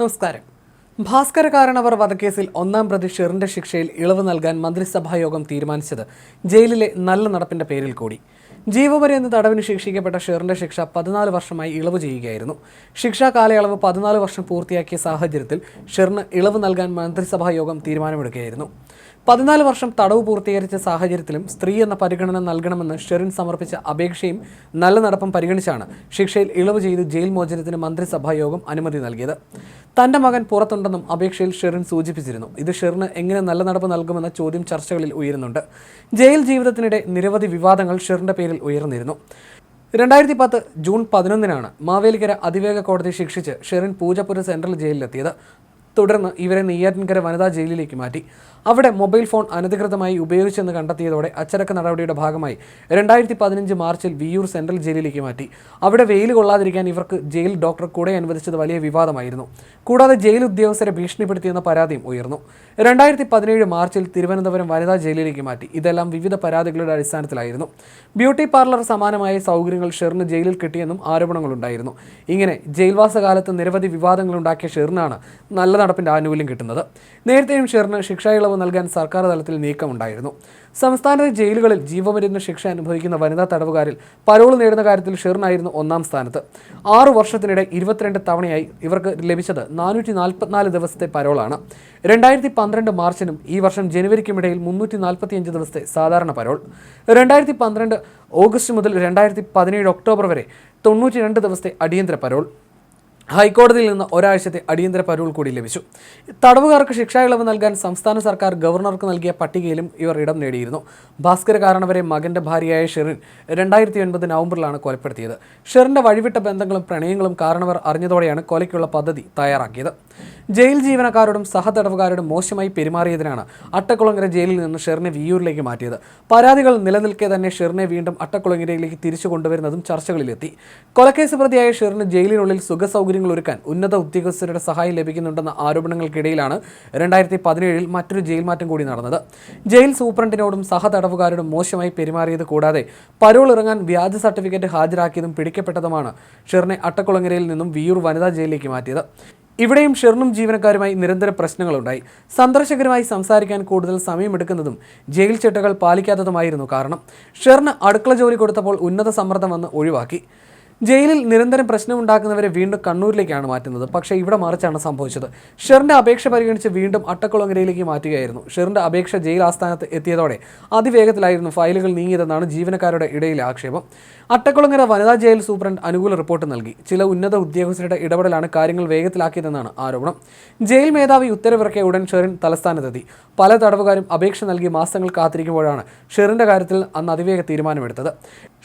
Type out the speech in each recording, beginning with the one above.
നമസ്കാരം. ഭാസ്കര കാരണവർ വധക്കേസിൽ ഒന്നാം പ്രതി ഷെറിന്റെ ശിക്ഷയിൽ ഇളവ് നൽകാൻ മന്ത്രിസഭായോഗം തീരുമാനിച്ചത് ജയിലിലെ നല്ല നടപ്പിന്റെ പേരിൽ കൂടി. ജീവപര്യന്ത തടവിന് ശിക്ഷിക്കപ്പെട്ട ഷെറിന്റെ ശിക്ഷ പതിനാല് വർഷമായി ഇളവ് ചെയ്യുകയായിരുന്നു. ശിക്ഷാ കാലയളവ് പതിനാല് വർഷം പൂർത്തിയാക്കിയ സാഹചര്യത്തിൽ ഷെറിന് ഇളവ് നൽകാൻ മന്ത്രിസഭായോഗം തീരുമാനമെടുക്കുകയായിരുന്നു. പതിനാല് വർഷം തടവ് പൂർത്തീകരിച്ച സാഹചര്യത്തിലും സ്ത്രീ എന്ന പരിഗണന നൽകണമെന്ന് ഷെറിൻ സമർപ്പിച്ച അപേക്ഷയും നല്ല നടപ്പും പരിഗണിച്ചാണ് ശിക്ഷയിൽ ഇളവ് ചെയ്ത് ജയിൽ മോചനത്തിന് മന്ത്രിസഭാ യോഗം അനുമതി നൽകിയത്. തന്റെ മകൻ പുറത്തുണ്ടെന്നും അപേക്ഷയിൽ ഷെറിൻ സൂചിപ്പിച്ചിരുന്നു. ഇത് ഷെറിന് എങ്ങനെ നല്ല നടപ്പ് നൽകുമെന്ന ചോദ്യം ചർച്ചകളിൽ ഉയരുന്നുണ്ട്. ജയിൽ ജീവിതത്തിനിടെ നിരവധി വിവാദങ്ങൾ ഷെറിന്റെ പേരിൽ ഉയർന്നിരുന്നു. രണ്ടായിരത്തി പത്ത് ജൂൺ പതിനൊന്നിനാണ് മാവേലിക്കര അതിവേഗ കോടതി ശിക്ഷിച്ച് ഷെറിൻ പൂജപ്പുര സെൻട്രൽ ജയിലിലെത്തിയത്. തുടർന്ന് ഇവരെ നെയ്യാറ്റിൻകര വനിതാ ജയിലിലേക്ക് മാറ്റി. അവിടെ മൊബൈൽ ഫോൺ അനധികൃതമായി ഉപയോഗിച്ചെന്ന് കണ്ടെത്തിയതോടെ അച്ചടക്ക നടപടിയുടെ ഭാഗമായി രണ്ടായിരത്തി പതിനഞ്ച് മാർച്ചിൽ വിയൂർ സെൻട്രൽ ജയിലിലേക്ക് മാറ്റി. അവിടെ വെയിൽ കൊള്ളാതിരിക്കാൻ ഇവർക്ക് ജയിൽ ഡോക്ടർ കൂടെ അനുവദിച്ചത് വലിയ വിവാദമായിരുന്നു. കൂടാതെ ജയിൽ ഉദ്യോഗസ്ഥരെ ഭീഷണിപ്പെടുത്തിയെന്ന പരാതിയും ഉയർന്നു. രണ്ടായിരത്തി പതിനേഴ് മാർച്ചിൽ തിരുവനന്തപുരം വനിതാ ജയിലിലേക്ക് മാറ്റി. ഇതെല്ലാം വിവിധ പരാതികളുടെ അടിസ്ഥാനത്തിലായിരുന്നു. ബ്യൂട്ടി പാർലർ സമാനമായ സൗകര്യങ്ങൾ ഷെറിന് ജയിലിൽ കിട്ടിയെന്നും ആരോപണങ്ങളുണ്ടായിരുന്നു. ഇങ്ങനെ ജയിൽവാസ കാലത്ത് നിരവധി വിവാദങ്ങളുണ്ടാക്കിയ ഷെറിനാണ് നല്ല നടപ്പിന്റെ ആനുകൂല്യം കിട്ടുന്നത്. നേരത്തെയും ഷെറിന് ശിക്ഷാ ഇളവ് നൽകാൻ സർക്കാർ തലത്തിൽ നീക്കമുണ്ടായിരുന്നു. സംസ്ഥാനത്തെ ജയിലുകളിൽ ജീവപര്യന്ത ശിക്ഷ അനുഭവിക്കുന്ന വനിതാ തടവുകാരിൽ പരോൾ നേടുന്ന കാര്യത്തിൽ ഷെറിനായിരുന്നു ഒന്നാം സ്ഥാനത്ത്. ആറു വർഷത്തിനിടെ ഇരുപത്തിരണ്ട് തവണയായി ഇവർക്ക് ലഭിച്ചത് നാനൂറ്റി നാൽപ്പത്തിനാല് ദിവസത്തെ പരോളാണ്. രണ്ടായിരത്തി പന്ത്രണ്ട് മാർച്ചിനും ഈ വർഷം ജനുവരിക്കുമിടയിൽ മുന്നൂറ്റി നാൽപ്പത്തിയഞ്ച് ദിവസത്തെ സാധാരണ പരോൾ. രണ്ടായിരത്തി പന്ത്രണ്ട് ഓഗസ്റ്റ് മുതൽ രണ്ടായിരത്തി പതിനേഴ് ഒക്ടോബർ വരെ തൊണ്ണൂറ്റി രണ്ട് ദിവസത്തെ അടിയന്തര പരോൾ. ഹൈക്കോടതിയിൽ നിന്ന് ഒരാഴ്ചത്തെ അടിയന്തര പരോൾ കൂടി ലഭിച്ചു. തടവുകാർക്ക് ശിക്ഷാ ഇളവ് നൽകാൻ സംസ്ഥാന സർക്കാർ ഗവർണർക്ക് നൽകിയ പട്ടികയിലും ഇവർ ഇടം നേടിയിരുന്നു. ഭാസ്കര കാരണവരെ മകന്റെ ഭാര്യയായ ഷെറിൻ രണ്ടായിരത്തി ഒൻപത് നവംബറിലാണ് കൊലപ്പെടുത്തിയത്. ഷെറിന്റെ വഴിവിട്ട ബന്ധങ്ങളും പ്രണയങ്ങളും കാരണവർ അറിഞ്ഞതോടെയാണ് കൊലയ്ക്കുള്ള പദ്ധതി തയ്യാറാക്കിയത്. ജയിൽ ജീവനക്കാരോടും സഹതടവുകാരോടും മോശമായി പെരുമാറിയതിനാണ് അട്ടക്കുളങ്ങര ജയിലിൽ നിന്ന് ഷെറിനെ വിയൂരിലേക്ക് മാറ്റിയത്. പരാതികൾ നിലനിൽക്കെ തന്നെ ഷെറിനെ വീണ്ടും അട്ടക്കുളങ്ങരയിലേക്ക് തിരിച്ചു കൊണ്ടുവരുന്നതും ചർച്ചകളിലെത്തി. കൊലക്കേസ് പ്രതിയായ ഷെറിന് ജയിലിനുള്ളിൽ സുഖസൗകര്യങ്ങൾ ഒരുക്കാൻ ഉന്നത ഉദ്യോഗസ്ഥരുടെ സഹായം ലഭിക്കുന്നുണ്ടെന്ന ആരോപണങ്ങൾക്കിടയിലാണ് രണ്ടായിരത്തി പതിനേഴിൽ മറ്റൊരു ജയിൽ മാറ്റം കൂടി നടന്നത്. ജയിൽ സൂപ്രണ്ടിനോടും സഹതടവുകാരോടും മോശമായി പെരുമാറിയത് കൂടാതെ പരോൾ ഇറങ്ങാൻ വ്യാജ സർട്ടിഫിക്കറ്റ് ഹാജരാക്കിയതും പിടിക്കപ്പെട്ടതുമാണ് ഷെറിനെ അട്ടക്കുളങ്ങരയിൽ നിന്നും വിയൂർ വനിതാ ജയിലിലേക്ക് മാറ്റിയത്. ഇവിടെയും ഷെറിനും ജീവനക്കാരുമായി നിരന്തര പ്രശ്നങ്ങളുണ്ടായി. സന്ദർശകരുമായി സംസാരിക്കാൻ കൂടുതൽ സമയമെടുക്കുന്നതും ജയിൽ ചിട്ടകൾ പാലിക്കാത്തതുമായിരുന്നു കാരണം. ഷെറിന് അടുക്കള ജോലി കൊടുത്തപ്പോൾ ഉന്നത സമ്മർദ്ദം വന്ന് ഒഴിവാക്കി. ജയിലിൽ നിരന്തരം പ്രശ്നമുണ്ടാക്കുന്നവരെ വീണ്ടും കണ്ണൂരിലേക്കാണ് മാറ്റുന്നത്. പക്ഷേ ഇവിടെ മറിച്ചാണ് സംഭവിച്ചത്. ഷെറിന്റെ അപേക്ഷ പരിഗണിച്ച് വീണ്ടും അട്ടക്കുളങ്ങരയിലേക്ക് മാറ്റുകയായിരുന്നു. ഷെറിന്റെ അപേക്ഷ ജയിൽ ആസ്ഥാനത്ത് എത്തിയതോടെ അതിവേഗത്തിലായിരുന്നു ഫയലുകൾ നീങ്ങിയതെന്നാണ് ജീവനക്കാരുടെ ഇടയിലെ ആക്ഷേപം. അട്ടക്കുളങ്ങര വനിതാ ജയിൽ സൂപ്രണ്ട് അനുകൂല റിപ്പോർട്ട് നൽകി. ചില ഉന്നത ഉദ്യോഗസ്ഥരുടെ ഇടപെടലാണ് കാര്യങ്ങൾ വേഗത്തിലാക്കിയതെന്നാണ് ആരോപണം. ജയിൽ മേധാവി ഉത്തരവിറക്കിയ ഉടൻ ഷെറിൻ തലസ്ഥാനത്തെത്തി. പല തടവുകാരും അപേക്ഷ നൽകി മാസങ്ങൾ കാത്തിരിക്കുമ്പോഴാണ് ഷെറിന്റെ കാര്യത്തിൽ അന്ന് അതിവേഗ തീരുമാനമെടുത്തത്.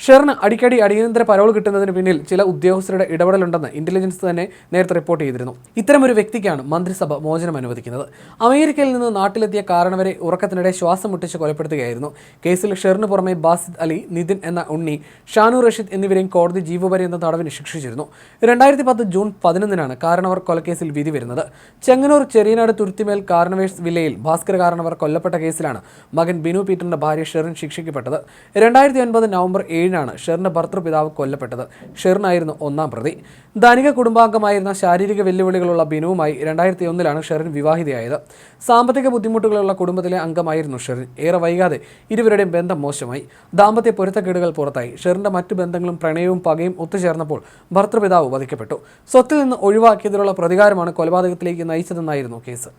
ഷെറിന് അടിക്കടി അടിയന്തര പരോൾ കിട്ടുന്നതിന് പിന്നിൽ ചില ഉദ്യോഗസ്ഥരുടെ ഇടപെടലുണ്ടെന്ന് ഇന്റലിജൻസ് തന്നെ നേരത്തെ റിപ്പോർട്ട് ചെയ്തിരുന്നു. ഇത്തരമൊരു വ്യക്തിക്കാണ് മന്ത്രിസഭ മോചനം അനുവദിക്കുന്നത്. അമേരിക്കയിൽ നിന്ന് നാട്ടിലെത്തിയ കാരണവരെ ഉറക്കത്തിനിടെ ശ്വാസം മുട്ടിച്ച് കൊലപ്പെടുത്തുകയായിരുന്നു. കേസിൽ ഷെറിന് പുറമെ ബാസിദ് അലി നിതിൻ എന്ന ഉണ്ണി ഷാനു റഷീദ് എന്നിവരെയും കോടതി ജീവപര്യന്ത തടവിന് ശിക്ഷിച്ചിരുന്നു. രണ്ടായിരത്തി പത്ത് ജൂൺ പതിനൊന്നിനാണ് കാരണവർ കൊലക്കേസിൽ വിധി വരുന്നത്. ചെങ്ങന്നൂർ ചെറിയനാട് തുരുത്തിമേൽ കാരണവേഴ്സ് വില്ലയിൽ ഭാസ്കര കാരണവർ കൊല്ലപ്പെട്ട കേസിലാണ് മകൻ ബിനു പീറ്ററിന്റെ ഭാര്യ ഷെറിൻ ശിക്ഷിക്കപ്പെട്ടത്. രണ്ടായിരത്തി ഒൻപത് നവംബർ ഏഴിനാണ് ഷെറിന്റെ ഭർത്തൃപിതാവ് കൊല്ലപ്പെട്ടത്. ഷെറിനായിരുന്നു ഒന്നാം പ്രതി. ധനിക കുടുംബാംഗമായിരുന്ന ശാരീരിക വെല്ലുവിളികളുള്ള ബിനുവുമായി രണ്ടായിരത്തി ഒന്നിലാണ് ഷെറിൻ വിവാഹിതയായത്. സാമ്പത്തിക ബുദ്ധിമുട്ടുകളുള്ള കുടുംബത്തിലെ അംഗമായിരുന്നു ഷെറിൻ. ഏറെ വൈകാതെ ഇരുവരുടെയും ബന്ധം മോശമായി. ദാമ്പത്യ പൊരുത്തക്കേടുകൾ പുറത്തായി. ഷെറിന്റെ മറ്റു ബന്ധങ്ങളും പ്രണയവും പകയും ഒത്തുചേർന്നപ്പോൾ ഭർത്തൃപിതാവ് വധിക്കപ്പെട്ടു. സ്വത്തിൽ നിന്ന് ഒഴിവാക്കിയതിലുള്ള പ്രതികാരമാണ് കൊലപാതകത്തിലേക്ക് നയിച്ചതെന്നായിരുന്നു കേസ്.